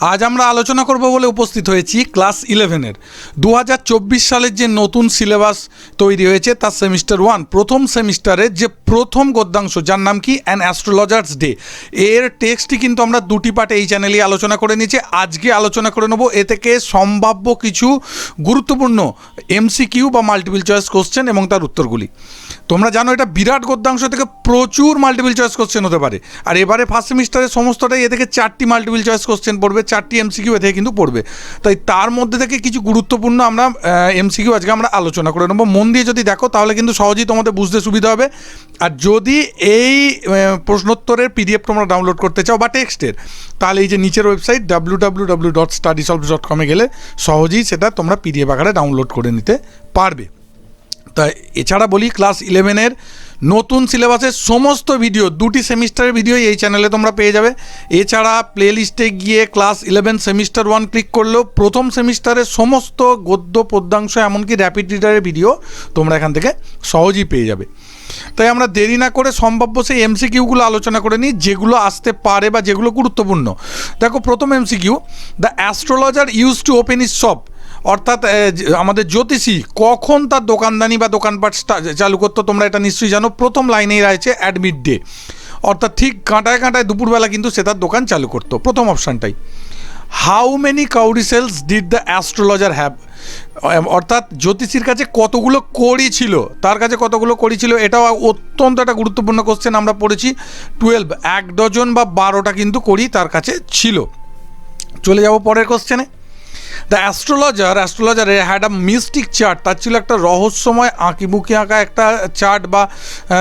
আজ আমরা আলোচনা করব বলে উপস্থিত হয়েছি ক্লাস ইলেভেনের। দু হাজার চব্বিশ সালের যে নতুন সিলেবাস তৈরি হয়েছে তার সেমিস্টার ওয়ান, প্রথম সেমিস্টারের যে প্রথম গদ্যাংশ, যার নাম কি? অ্যান অ্যাস্ট্রোলজার্স ডে এর টেক্সটটি কিন্তু আমরা দুটি পার্টে এই চ্যানেলেই আলোচনা করে নিয়েছি। আজকে আলোচনা করে নেব এ থেকে সম্ভাব্য কিছু গুরুত্বপূর্ণ এমসিকিউ বা মাল্টিপল চয়েস কোশ্চেন এবং তার উত্তরগুলি। তোমরা জানো এটা বিরাট গদ্যাংশ থেকে প্রচুর মাল্টিপল চয়েস কোশ্চেন হতে পারে। আর এবারে ফার্স্ট সেমিস্টারের সমস্তটাই এ থেকে চারটি মাল্টিপল চয়েস কোশ্চেন পড়বে, চারটি এমসিকিউ এ থেকে কিন্তু পড়বে। তাই তার মধ্যে থেকে কিছু গুরুত্বপূর্ণ আমরা এমসিকিউ আজকে আমরা আলোচনা করে নেব। মন দিয়ে যদি দেখো, তাহলে কিন্তু সহজেই তোমাদের বুঝতে সুবিধা হবে। আর যদি এই প্রশ্নোত্তরের পিডিএফ তোমরা ডাউনলোড করতে চাও বা টেক্সটের তাহলে এই যে নিচের website W W W dot study solve dot কমে গেলে সহজেই সেটা তোমরা পিডিএফ আকারে ডাউনলোড করে নিতে পারবে। তা এছাড়া বলি ক্লাস ইলেভেনের নতুন সিলেবাসের সমস্ত ভিডিও, দুটি সেমিস্টারের ভিডিও এই চ্যানেলে তোমরা পেয়ে যাবে। এছাড়া প্লে লিস্টে গিয়ে class eleven semester one click করলেও প্রথম সেমিস্টারের সমস্ত গদ্য, পদ্যাংশ, এমনকি র্যাপিড রিডারের ভিডিও তোমরা এখান থেকে সহজেই পেয়ে যাবে। তাই আমরা দেরি না করে সম্ভাব্য সেই এমসিকিউগুলো আলোচনা করে নিই, যেগুলো আসতে পারে বা যেগুলো গুরুত্বপূর্ণ। দেখো প্রথম MCQ the astrologer use to open his shop অর্থাৎ আমাদের জ্যোতিষী কখন তার দোকানদানি বা দোকানপাট চালু করতো তোমরা এটা নিশ্চয়ই জানো। প্রথম লাইনেই রয়েছে অ্যাডমিট ডে অর্থাৎ ঠিক কাঁটায় কাঁটায় দুপুরবেলা কিন্তু সে তার দোকান চালু করতো। প্রথম অপশানটাই। How many cowrie shells did the astrologer have অর্থাৎ জ্যোতিষীর কাছে কতগুলো কড়ি ছিল? তার কাছে কতগুলো কড়ি ছিল? এটাও অত্যন্ত একটা গুরুত্বপূর্ণ কোশ্চেন আমরা পড়েছি। টুয়েলভ এক ডজন বা বারোটা কিন্তু কড়ি তার কাছে ছিল। চলে যাব পরের কোশ্চেনে দ্য অ্যাস্ট্রোলজার অ্যাস্ট্রোলজারে হ্যাড আ মিস্টিক চার্ট তার ছিল একটা রহস্যময় আঁকিবুকি আঁকা একটা চার্ট বা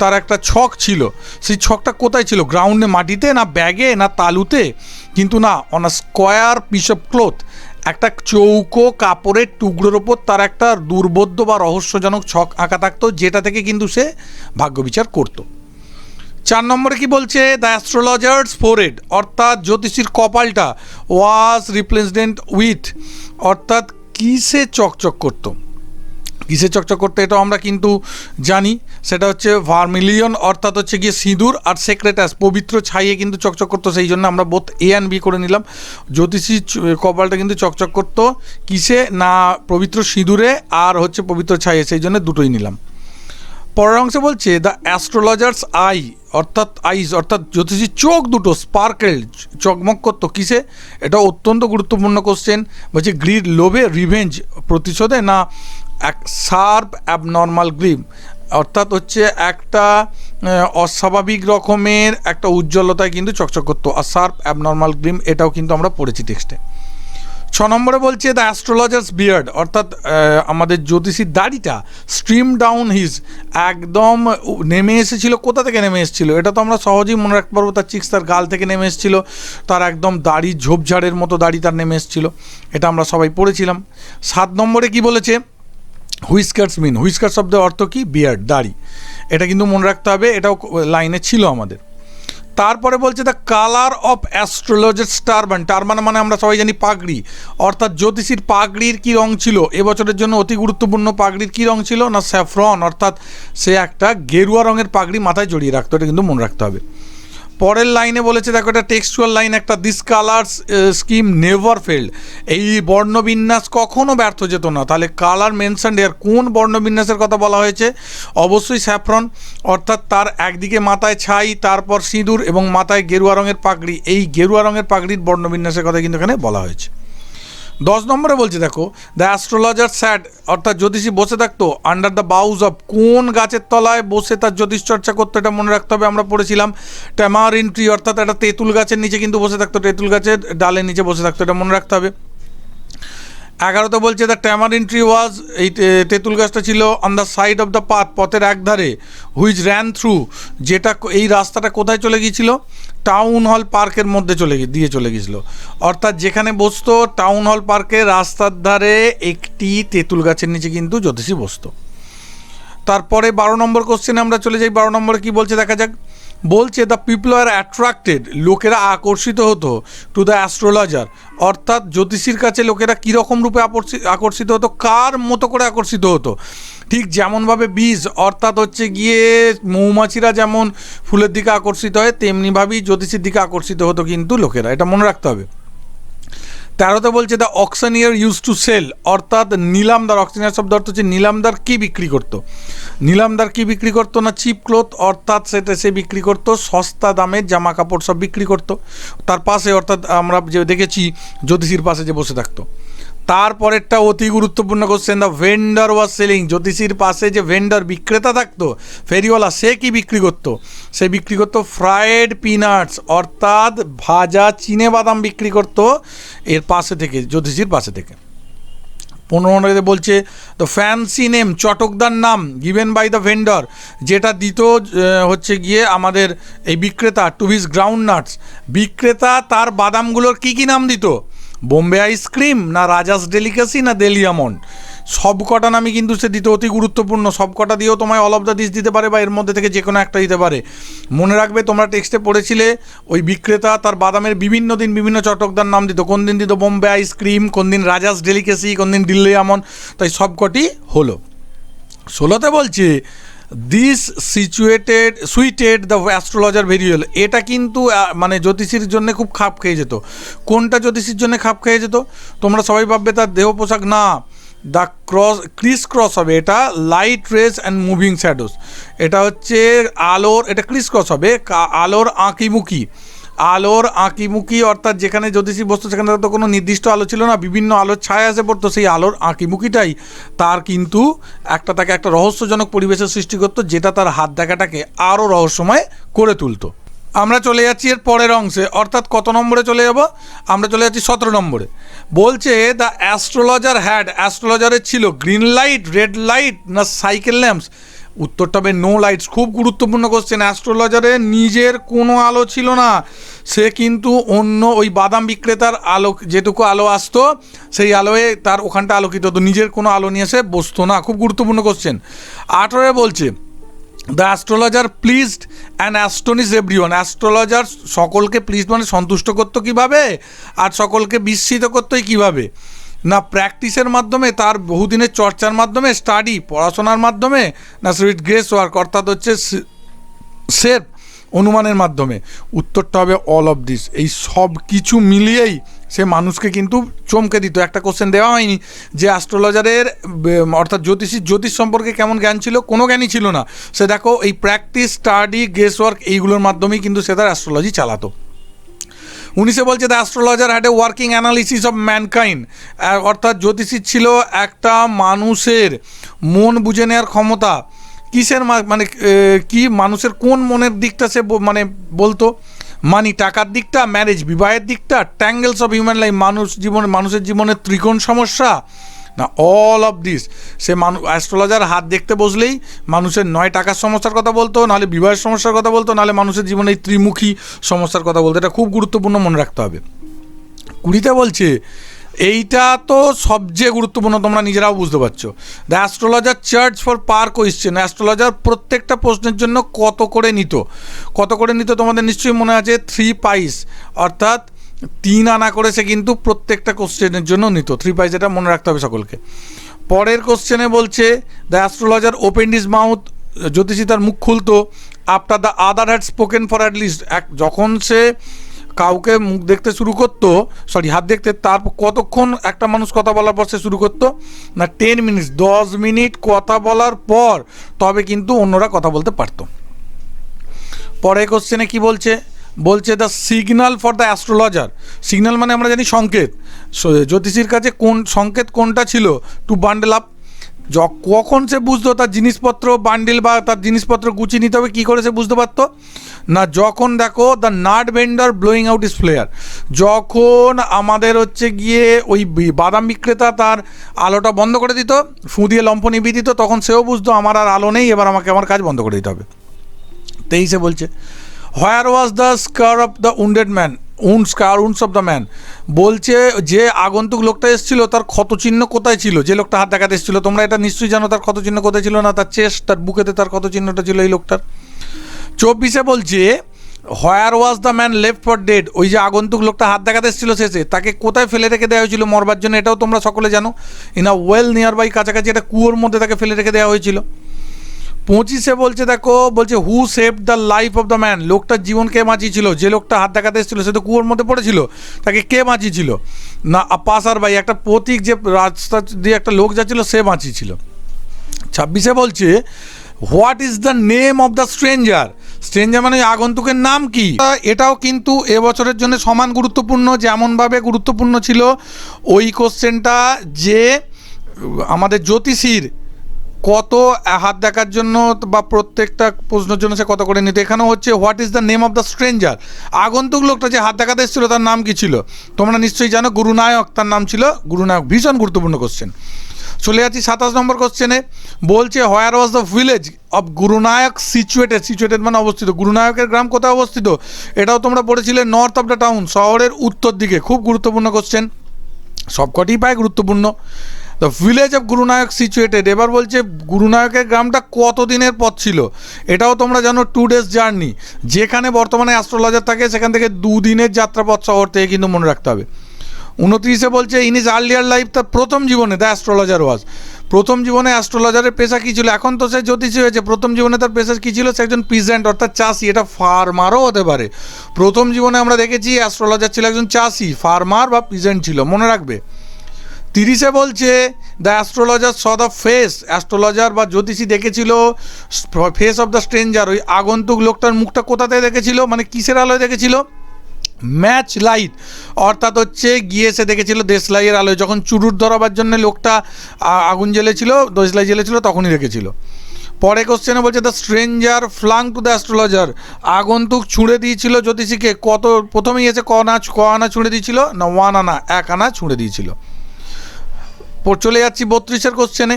তার একটা ছক ছিল। সেই ছকটা কোথায় ছিল? গ্রাউন্ডে মাটিতে না ব্যাগে না তালুতে? কিন্তু না on a square piece of cloth একটা চৌকো কাপড়ের টুকরোর ওপর তার একটা দুর্বোধ্য বা রহস্যজনক ছক আঁকা থাকতো, যেটা থেকে কিন্তু সে ভাগ্য বিচার করতো। চার নম্বরে কি বলছে? দ্য অ্যাস্ট্রোলজার্স ফোরেড অর্থাৎ জ্যোতিষীর কপালটা ওয়াজ রিপ্লেসডেন্ট উইথ অর্থাৎ কিসে চকচক করতো? কিসে চকচক করতে এটাও আমরা কিন্তু জানি। সেটা হচ্ছে ভার্মিলিয়ন, অর্থাৎ হচ্ছে গিয়ে সিঁদুর আর সেক্রেটাস, পবিত্র ছাইয়ে কিন্তু চকচক করতো, সেই জন্য আমরা বোধ এ অ্যান্ড বি করে নিলাম। জ্যোতিষী কপালটা কিন্তু চকচক করতো কিসে? না, পবিত্র সিঁদুরে আর হচ্ছে পবিত্র ছাইয়ে, সেই জন্য দুটোই নিলাম। পরের অংশে বলছে দ্য অ্যাস্ট্রোলজার্স আই অর্থাৎ আইস অর্থাৎ জ্যোতিষীর চোখ দুটো স্পার্কেল চকমক করতো কিসে? এটা অত্যন্ত গুরুত্বপূর্ণ কোশ্চেন বলছে গ্রিড লোভে রিভেঞ্জ প্রতিশোধে না এক শার্প অ্যাবনর্মাল গ্রিম অর্থাৎ হচ্ছে একটা অস্বাভাবিক রকমের একটা উজ্জ্বলতায় কিন্তু চকচক করতো। আর শার্প অ্যাবনর্মাল গ্রিম এটাও কিন্তু আমরা পড়েছি টেক্সটে ছ নম্বরে বলছে দ্য অ্যাস্ট্রোলজার্স বিয়ার্ড অর্থাৎ আমাদের জ্যোতিষীর দাড়িটা স্ট্রিম ডাউন হিজ একদম নেমে এসেছিল। কোথা থেকে নেমে এসেছিল? এটা তো আমরা সহজেই মনে রাখতে পারব, তার চিক্স তার গাল থেকে নেমে এসেছিল। তার একদম দাড়ি ঝোপঝাড়ের মতো দাড়ি তার নেমে এসেছিল। এটা আমরা সবাই পড়েছিলাম। সাত নম্বরে কি বলেছে? হুইস্কার্স মিন হুইস্কার শব্দের অর্থ কি? বিয়ার্ড দাড়ি। এটা কিন্তু মনে রাখতে হবে, এটাও লাইনে ছিল আমাদের। তারপরে বলছে the colour of astrologer turban turban মানে আমরা সবাই জানি পাগড়ি। অর্থাৎ জ্যোতিষীর পাগড়ির কী রং ছিল? এবছরের জন্য অতি গুরুত্বপূর্ণ পাগড়ির কী রং ছিল? না, স্যাফ্রন। অর্থাৎ সে একটা গেরুয়া রঙের পাগড়ি মাথায় জড়িয়ে রাখতো, এটা কিন্তু মনে রাখতে হবে। পরের লাইনে বলেছে, দেখো এটা টেক্সচুয়াল লাইন একটা this colour scheme never failed এই বর্ণবিন্যাস কখনো ব্যর্থ যেত না। তাহলে কালার মেনশন এর কোন বর্ণবিন্যাসের কথা বলা হয়েছে? অবশ্যই স্যাফরন অর্থাৎ তার একদিকে মাথায় ছাই, তারপর সিঁদুর এবং মাথায় গেরুয়া রঙের পাগড়ি। এই গেরুয়া রঙের পাগড়ির বর্ণবিন্যাসের কথা কিন্তু এখানে বলা হয়েছে। দশ নম্বরে বলছি, দেখো দ্য অ্যাস্ট্রোলজার স্যাড অর্থাৎ জ্যোতিষী বসে থাকতো আন্ডার দ্য বাউজ অফ কোন গাছের তলায় বসে তার জ্যোতিষ চর্চা করতো, এটা মনে রাখতে হবে, আমরা পড়েছিলাম ট্যামার ইন্ট্রি অর্থাৎ একটা তেঁতুল গাছের নিচে কিন্তু বসে থাকতো, তেঁতুল গাছের ডালের নিচে বসে থাকতো, এটা মনে রাখতে হবে। এগারোতে বলছে দ্য ট্যামারিন ট্রি ওয়াজ এই তে- তেঁতুল গাছটা ছিল on the side of the path পথের একধারে হুইচ র্যান থ্রু যেটা এই রাস্তাটা কোথায় চলে গিয়েছিল? টাউন হল পার্কের মধ্যে চলে গিয়ে, দিয়ে চলে গিয়েছিল। অর্থাৎ যেখানে বসতো টাউন হল পার্কের রাস্তার ধারে একটি তেঁতুল গাছের নিচে কিন্তু জ্যোতিষী বসতো। তারপরে বারো নম্বর কোশ্চেনে আমরা চলে যাই। বারো নম্বরে কি বলছে, দেখা যাক। বলছে দ্য পিপল আর অ্যাট্রাক্টেড লোকেরা আকর্ষিত হতো। টু দ্য অ্যাস্ট্রোলজার অর্থাৎ জ্যোতিষীর কাছে লোকেরা কীরকম রূপে আকর্ষি- আকর্ষিত হতো? কার মতো করে আকর্ষিত হতো? ঠিক যেমনভাবে বীজ, অর্থাৎ হচ্ছে গিয়ে মৌমাছিরা যেমন ফুলের দিকে আকর্ষিত হয়, তেমনিভাবেই জ্যোতিষীর দিকে আকর্ষিত হতো কিন্তু লোকেরা। এটা মনে রাখতে হবে। তেরোতে বলছে the auctioneer use to sell অর্থাৎ নিলামদার অক্সানিয়ার শব্দ অর্থ হচ্ছে নিলামদার কি বিক্রি করত? নিলামদার কি বিক্রি করতো না? চিপ ক্লোথ অর্থাৎ সেটা সে বিক্রি করতো, সস্তা দামের জামা কাপড় সব বিক্রি করতো। তার পাশে অর্থাৎ আমরা যে দেখেছি, জ্যোতিষীর পাশে যে বসে থাকতো। তারপরেরটা অতি গুরুত্বপূর্ণ question the vendor was selling জ্যোতিষীর পাশে যে ভেন্ডার বিক্রেতা থাকতো, ফেরিওয়ালা, সে কি বিক্রি করতো? সে বিক্রি করতো ফ্রায়েড পিনাটস অর্থাৎ ভাজা চিনে বাদাম বিক্রি করতো এর পাশে থেকে, জ্যোতিষীর পাশে থেকে। পনেরো বলছে দ্য ফ্যান্সি নেম চটকদার নাম গিভেন বাই দ্য ভেন্ডর যেটা দিত হচ্ছে গিয়ে আমাদের এই বিক্রেতা টু গ্রাউন্ড নাটস বিক্রেতা তার বাদামগুলোর কী কী নাম দিত? বোম্বে আইসক্রিম না রাজাস ডেলিকাসি না দেলিয়ামন্ড সব কটা নামই কিন্তু সে দিতে অতি গুরুত্বপূর্ণ। সব কটা দিয়েও তোমায় অল অফ দ্য দিস দিতে পারে বা এর মধ্যে থেকে যে কোনো একটা দিতে পারে। মনে রাখবে, তোমরা টেক্সটে পড়েছিলে, ওই বিক্রেতা তার বাদামের বিভিন্ন দিন বিভিন্ন চটকদার নাম দিত। কোন দিন দিত বোম্বে আইসক্রিম কোন দিন রাজাস ডেলিকেসি, কোন দিন দিল্লি আমন তাই সব কটি হলো। ষোলোতে বলছে this situated suited the astrologer very well এটা কিন্তু মানে জ্যোতিষীর জন্য খুব খাপ খেয়ে যেত। কোনটা জ্যোতিষীর জন্য খাপ খেয়ে যেত? তোমরা সবাই ভাববে তার দেহ পোশাক। না দ্য ক্রস ক্রিস ক্রস হবে। এটা light rays and moving shadows এটা হচ্ছে আলোর, এটা ক্রিস ক্রস হবে আলোর আঁকিমুখী। আলোর আঁকিমুখী, অর্থাৎ যেখানে জ্যোতিষী বস্তু, সেখানে তো কোনো নির্দিষ্ট আলো ছিল না, বিভিন্ন আলোর ছায়া এসে পড়তো, সেই আলোর আঁকিমুখীটাই তার কিন্তু একটা তাকে একটা রহস্যজনক পরিবেশের সৃষ্টি করতো, যেটা তার হাত দেখাটাকে আরও রহস্যময় করে তুলতো। আমরা চলে যাচ্ছি এর পরের অংশে, অর্থাৎ কত নম্বরে চলে যাব? আমরা চলে যাচ্ছি সতেরো নম্বরে। বলছে দ্য অ্যাস্ট্রোলজার হ্যাড অ্যাস্ট্রোলজারের ছিল গ্রিন লাইট রেড লাইট না সাইকেল ল্যাম্পস উত্তরটা হবে নো লাইটস খুব গুরুত্বপূর্ণ কোশ্চেন অ্যাস্ট্রোলজারের নিজের কোনো আলো ছিল না। সে কিন্তু অন্য ওই বাদাম বিক্রেতার আলো, যেটুকু আলো আসতো, সেই আলোয় তার ওখানটা আলোকিত হতো। নিজের কোনো আলো নিয়ে এসে বসতো না। খুব গুরুত্বপূর্ণ কোশ্চেন আঠেরোয় বলছে the astrologer pleased and astonish everyone astrologer সকলকে প্লিজড মানে সন্তুষ্ট করতো কীভাবে? আর সকলকে বিস্মিত করতোই কীভাবে? না প্র্যাকটিসের মাধ্যমে, তার বহুদিনের চর্চার মাধ্যমে, স্টাডি, পড়াশোনার মাধ্যমে, না সুইট গ্রেস ওয়ার্ক, অর্থাৎ হচ্ছে সেফ অনুমানের মাধ্যমে। উত্তরটা হবে অল অফ দিস এই সব কিছু মিলিয়েই সে মানুষকে কিন্তু চমকে দিত। একটা কোশ্চেন দেওয়া হয়নি যে অ্যাস্ট্রোলজারের অর্থাৎ জ্যোতিষী, জ্যোতিষ সম্পর্কে কেমন জ্ঞান ছিল? কোনো জ্ঞানই ছিল না। সে দেখো, এই প্র্যাকটিস স্টাডি গেস ওয়ার্ক এইগুলোর মাধ্যমেই কিন্তু সে তার অ্যাস্ট্রোলজি চালাতো। উনিশে বলছে the astrologer had a working analysis of mankind অর্থাৎ জ্যোতিষী ছিল একটা মানুষের মন বুঝে নেওয়ার ক্ষমতা। কিসের মানে কি মানুষের কোন মনের দিকটা সে মানে বলতো? মানি, টাকার দিকটা ম্যারেজ বিবাহের দিকটা ট্যাঙ্গেলস অফ হিউম্যান লাইফ মানুষ জীবনে, মানুষের জীবনের ত্রিকোণ সমস্যা। না অল অফ দিস সে মানুষ অ্যাস্ট্রোলজার হাত দেখতে বসলেই মানুষের নয় টাকার সমস্যার কথা বলতো, নাহলে বিবাহের সমস্যার কথা বলতো, নাহলে মানুষের জীবনে এই ত্রিমুখী সমস্যার কথা বলতো। এটা খুব গুরুত্বপূর্ণ মনে রাখতে হবে। কুড়িতে বলছে, এইটা তো সবচেয়ে গুরুত্বপূর্ণ, তোমরা নিজেরাও বুঝতে পারছ। The astrologer charge for per question astrologer প্রত্যেকটা প্রশ্নের জন্য কত করে নিত? কত করে নিত তোমাদের নিশ্চয়ই মনে আছে? থ্রি পাইস অর্থাৎ তিন আনা করে সে কিন্তু প্রত্যেকটা কোশ্চেনের জন্য নিত। থ্রি পাইস এটা মনে রাখতে হবে সকলকে। পরের কোশ্চেনে বলছে the astrologer open his mouth জ্যোতিষী তার মুখ খুলতো after the other had spoken for at least এক যখন সে কাউকে মুখ দেখতে শুরু করতো সরি হাত দেখতে তারপর কতক্ষণ একটা মানুষ কথা বলার পর সে শুরু করতো? না টেন মিনিটস দশ মিনিট কথা বলার পর, তবে কিন্তু অন্যরা কথা বলতে পারতো। পরের কোশ্চেনে কি বলছে? বলছে the signal for the astrologer signal মানে আমরা জানি সংকেত। জ্যোতিষীর কাছে কোন, সংকেত কোনটা ছিল? টু বান্ডেল আপ কখন সে বুঝতো তার জিনিসপত্র বান্ডিল বা তার জিনিসপত্র গুছিয়ে নিতে হবে? কী করে সে বুঝতে পারতো? না, যখন দেখো the nut vendor blowing out his flare যখন আমাদের হচ্ছে গিয়ে ওই বাদাম বিক্রেতা তার আলোটা বন্ধ করে দিত, ফু দিয়ে লম্ফ নিবিয়ে দিত, তখন সেও বুঝতো, আমার আর আলো নেই, এবার আমাকে আমার কাজ বন্ধ করে দিতে হবে। তেইশে বলছে where was the scar of the wounded man wound scar wounds of the man বলছে যে আগন্তুক লোকটা এসেছিল, তার ক্ষতচিহ্ন কোথায় ছিল? যে লোকটা হাত দেখাতে এসেছিল, তোমরা এটা নিশ্চয়ই জানো, তার ক্ষতচিহ্ন কোথায় ছিল না? তার চেস্ট তার বুকেতে তার ক্ষতচিহ্নটা ছিল এই লোকটার। চব্বিশে বলছে where was the man left for dead ওই যে আগন্তুক লোকটা হাত দেখাতে এসেছিল শেষে, তাকে কোথায় ফেলে রেখে দেওয়া হয়েছিল মরবার জন্য? এটাও তোমরা সকলে জানো। In a well nearby কাছাকাছি একটা কুয়োর মধ্যে তাকে ফেলে রেখে দেওয়া হয়েছিল। পঁচিশে বলছে, দেখো, বলছে who save the life of the man লোকটার জীবন কে বাঁচিয়েছিল? যে লোকটা হাত দেখাতে এসেছিল, সে তো কুয়োর মধ্যে পড়েছিল। তাকে কে বাঁচিয়েছিল? না পাসার ভাই, একটা প্রতীক যে রাস্তা দিয়ে একটা লোক যাচ্ছিল, সে বাঁচিয়েছিল। ছাব্বিশে বলছে what is the name of the stranger stranger মানে আগন্তুকের নাম কি? এটাও কিন্তু এবছরের জন্য সমান গুরুত্বপূর্ণ, যেমনভাবে গুরুত্বপূর্ণ ছিল ওই কোশ্চেনটা যে আমাদের জ্যোতিষীর কত হাত দেখার জন্য বা প্রত্যেকটা প্রশ্নের জন্য সে কত করে নিত? এখানেও হচ্ছে what is the name of the stranger? আগন্তুক লোকটা যে হাত দেখাতে এসেছিল, তার নাম কি ছিল? তোমরা নিশ্চয়ই জানো গুরুনায়ক তার নাম ছিল গুরুনায়ক ভীষণ গুরুত্বপূর্ণ কোশ্চেন চলে যাচ্ছি সাতাশ নম্বর কোশ্চেনে বলছে where was the village of Gurunayak situated situated মানে অবস্থিত। গুরুনায়কের গ্রাম কোথায় অবস্থিত? এটাও তোমরা পড়েছিলে নর্থ অফ দ্য টাউন শহরের উত্তর দিকে। খুব গুরুত্বপূর্ণ কোশ্চেন সবকটি পায় গুরুত্বপূর্ণ। The village of Gurunayak situated এবার বলছে গুরুনায়কের গ্রামটা কত দিনের পথ ছিল? এটাও তোমরা জানো টু ডেজ জার্নি যেখানে বর্তমানে অ্যাস্ট্রোলজার থাকে, সেখান থেকে দুদিনের যাত্রাপথ শহর থেকে কিন্তু মনে রাখতে হবে। উনত্রিশে বলছে ইন ইজ আর্লিয়ার লাইফ তার প্রথম জীবনে দ্য অ্যাস্ট্রোলজার ওয়াজ প্রথম জীবনে অ্যাস্ট্রোলজারের পেশা কী ছিল? এখন তো সে জ্যোতিষী হয়েছে। প্রথম জীবনে তার পেশা কী ছিল? সে একজন পিজেন্ট অর্থাৎ চাষি। এটা ফার্মারও হতে পারে। প্রথম জীবনে আমরা দেখেছি অ্যাস্ট্রোলজার ছিল একজন চাষি। ফার্মার বা পিজেন্ট ছিল, মনে রাখবে। তিরিশে বলছে the astrologer saw the face astrologer বা জ্যোতিষী দেখেছিল ফেস অফ দ্য স্ট্রেঞ্জার ওই আগন্তুক লোকটার মুখটা কোথাতে দেখেছিল? মানে কিসের আলোয় দেখেছিল? ম্যাচ লাইট অর্থাৎ হচ্ছে গিয়ে সে দেখেছিল দেশলাইয়ের আলোয়। যখন চুরুট ধরাবার জন্য লোকটা আগুন জ্বেলেছিল, দেশলাই জ্বেলেছিল, তখনই দেখেছিল। পরে কোশ্চেনে বলছে the stranger flung to the astrologer আগন্তুক ছুঁড়ে দিয়েছিল জ্যোতিষীকে। কত, প্রথমেই এসে ক আনা ক আনা ছুঁড়ে দিয়েছিল? না, ওয়ান আনা, এক আনা ছুঁড়ে দিয়েছিল। চলে যাচ্ছি বত্রিশের কোশ্চেনে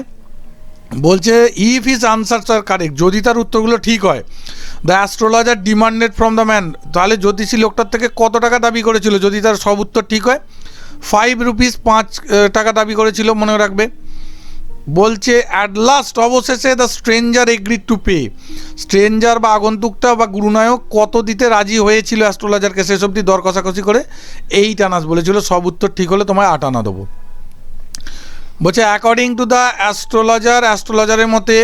বলছে if his answer are correct যদি তার উত্তরগুলো ঠিক হয় the astrologer demanded from the man তাহলে জ্যোতিষী লোকটার থেকে কত টাকা দাবি করেছিল? যদি তার সব উত্তর ঠিক হয় ফাইভ রুপিস পাঁচ টাকা দাবি করেছিল, মনে রাখবে। বলছে অ্যাট লাস্ট অবশেষে the stranger agreed to pay stranger বা আগন্তুকটা বা গুরুনায়ক কত দিতে রাজি হয়েছিল অ্যাস্ট্রোলজারকে শেষ অবধি দর কষাকষি করে এইট আনাস বলেছিল, সব উত্তর ঠিক হলে তোমায় আট আনা দেবো। বলছে অ্যাকর্ডিং টু দ্য অ্যাস্ট্রোলজার অ্যাস্ট্রোলজারের মতে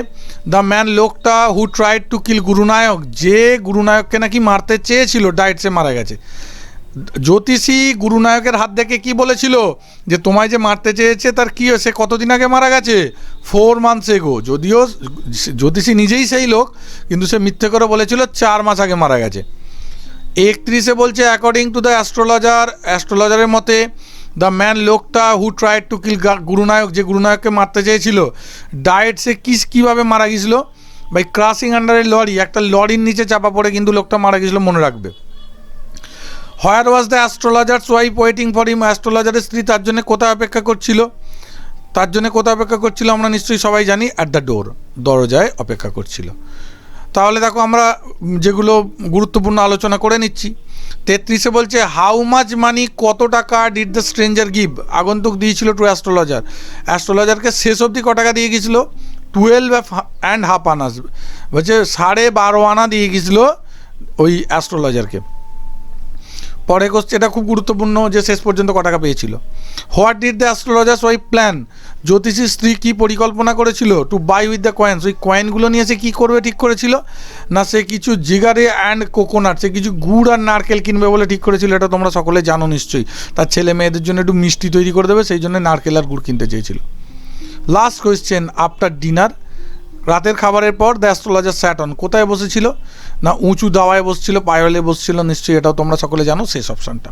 দ্য ম্যান লোকটা হু ট্রাইড টু কিল গুরুনায়ক যে গুরুনায়ককে নাকি মারতে চেয়েছিল ডাইট সে মারা গেছে। জ্যোতিষী গুরুনায়কের হাত দেখে কি বলেছিল? যে তোমায় যে মারতে চেয়েছে, তার কী হয়েছে? কতদিন আগে মারা গেছে? ফোর মান্থস এগো যদিও জ্যোতিষী নিজেই সেই লোক, কিন্তু সে মিথ্যে করে বলেছিল, চার মাস আগে মারা গেছে। একত্রিশে বলছে অ্যাকর্ডিং টু দ্য অ্যাস্ট্রোলজার অ্যাস্ট্রোলজারের মতে দ্য ম্যান লোকটা হু ট্রাইড টু কিল গুরুনায়ক যে গুরুনায়ককে মারতে চেয়েছিল ডায়েট সে কিস কীভাবে মারা গিয়েছিল বাই ক্রাসিং আন্ডারে লরি একটা লরির নিচে চাপা পড়ে কিন্তু লোকটা মারা গিয়েছিল মনে রাখবে। Where was the astrologer's wife waiting for him অ্যাস্ট্রোলজারের স্ত্রী তার জন্য কোথায় অপেক্ষা করছিল? তার জন্য কোথায় অপেক্ষা করছিল, আমরা নিশ্চয়ই সবাই জানি অ্যাট দ্য ডোর দরজায় অপেক্ষা করছিল। তাহলে দেখো, আমরা যেগুলো গুরুত্বপূর্ণ আলোচনা করে নিচ্ছি। তেত্রিশে বলছে হাউ মাচ মানি কত টাকা ডিড দ্য স্ট্রেঞ্জার গিভ আগন্তুক দিয়েছিল টু অ্যাস্ট্রোলজার অ্যাস্ট্রোলজারকে শেষ অবধি ক টাকা দিয়ে গেছিল? Twelve and half annas. বলছে, সাড়ে বারো আনা দিয়ে গেছিল ওই অ্যাস্ট্রোলজারকে পরে কোশ্চেন এটা খুব গুরুত্বপূর্ণ যে শেষ পর্যন্ত ক টাকা পেয়েছিল। What did the astrologer's wife plan জ্যোতিষীর স্ত্রী কী পরিকল্পনা করেছিল? To buy with the coins ওই কয়েনগুলো নিয়ে সে কী করবে, ঠিক করেছিল? না, সে কিছু জিগারে অ্যান্ড কোকোনাট সে কিছু গুড় আর নারকেল কিনবে বলে ঠিক করেছিল, এটা তোমরা সকলে জানো নিশ্চয়ই। তার ছেলে মেয়েদের জন্য একটু মিষ্টি তৈরি করে দেবে, সেই জন্য নারকেল আর গুড় কিনতে চেয়েছিল। লাস্ট কোয়েশ্চেন আফটার ডিনার রাতের খাবারের পর দ্য অ্যাস্ট্রোলজার স্যাটন কোথায় বসেছিল? না উঁচু দাওয়ায় বসছিল পায়লে বসছিল? নিশ্চয়ই এটাও তোমরা সকলে জানো শেষ অপশানটা।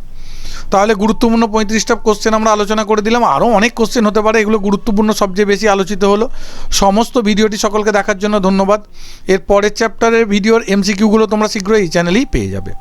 তাহলে গুরুত্বপূর্ণ পঁয়ত্রিশটা কোশ্চেন আমরা আলোচনা করে দিলাম। আরও অনেক কোশ্চেন হতে পারে, এগুলো গুরুত্বপূর্ণ সবচেয়ে বেশি আলোচিত হলো। সমস্ত ভিডিওটি সকলকে দেখার জন্য ধন্যবাদ। এর পরের চ্যাপ্টারের ভিডিওর এমসিকিউগুলো তোমরা শীঘ্রই এই চ্যানেলেই পেয়ে যাবে।